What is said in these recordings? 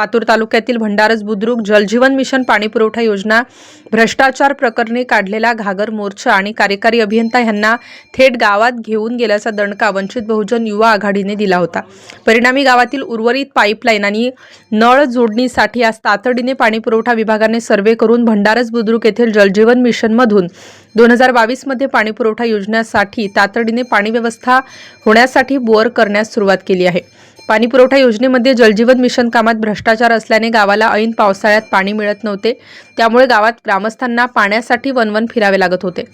Patur तालुक्यातील भंडारस बुद्रुक जलजीवन mission पाणीपुरवठा योजना भ्रष्टाचार प्रकरणी काढलेला घागर मोर्चा आणि कार्यकारी अभियंता यांना थेट गावात घेऊन गेल्याचा दणका वंचित बहुजन युवा आघाडीने दिला होता. परिणामी गावातील उर्वरित पाईपलाईन आणि नळ जोडणीसाठी आज तातडीने पाणीपुरवठा विभागाने सर्वे करून भंडारस बुद्रुक येथील जलजीवन मिशनमधून दोन हजार बावीसमध्ये पाणीपुरवठा योजनेसाठी तातडीने पाणी व्यवस्था होण्यासाठी बोअर करण्यास सुरुवात केली आहे. पाणीपुरवठा योजनेमध्ये जलजीवन मिशन कामात भ्रष्टाचार असल्याने गावाला ऐन पावसाळ्यात पाणी मिळत नव्हते. त्यामुळे गावात ग्रामस्थांना पाण्यासाठी वनवन फिरावे लागत होते.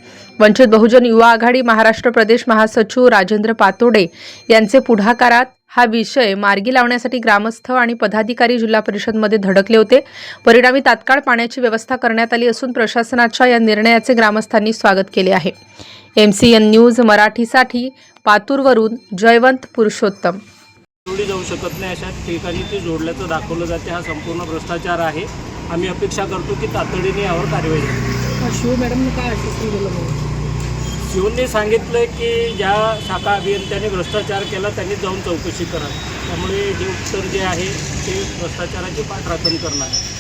वंचित बहुजन युवा आघाडी महाराष्ट्र प्रदेश महासचिव राजेंद्र पातोडे यांचे पुढाकारात हा विषय मार्गी लावण्यासाठी ग्रामस्थ आणि पदाधिकारी जिल्हा परिषदमध्ये धडकले होते. परिणामी तात्काळ पाण्याची व्यवस्था करण्यात आली असून प्रशासनाच्या या निर्णयाचे ग्रामस्थांनी स्वागत केले आहे. एम सी एन न्यूज मराठीसाठी पातूरवरून जयवंत पुरुषोत्तम. शकत नाही अशा ठिकाणी ती जोडल्याचं दाखवलं जाते. हा संपूर्ण भ्रष्टाचार आहे. आम्ही अपेक्षा करतो की तातडीने यावर कारवाई झाली शिव मॅडमने काय आश्वासन दिलं शिवने सांगितलं की ज्या शाखा अभियंत्याने भ्रष्टाचार केला त्यांनी जाऊन चौकशी करा त्यामुळे हे उत्तर जे आहे ते भ्रष्टाचाराची पाठराखण करणार आहे.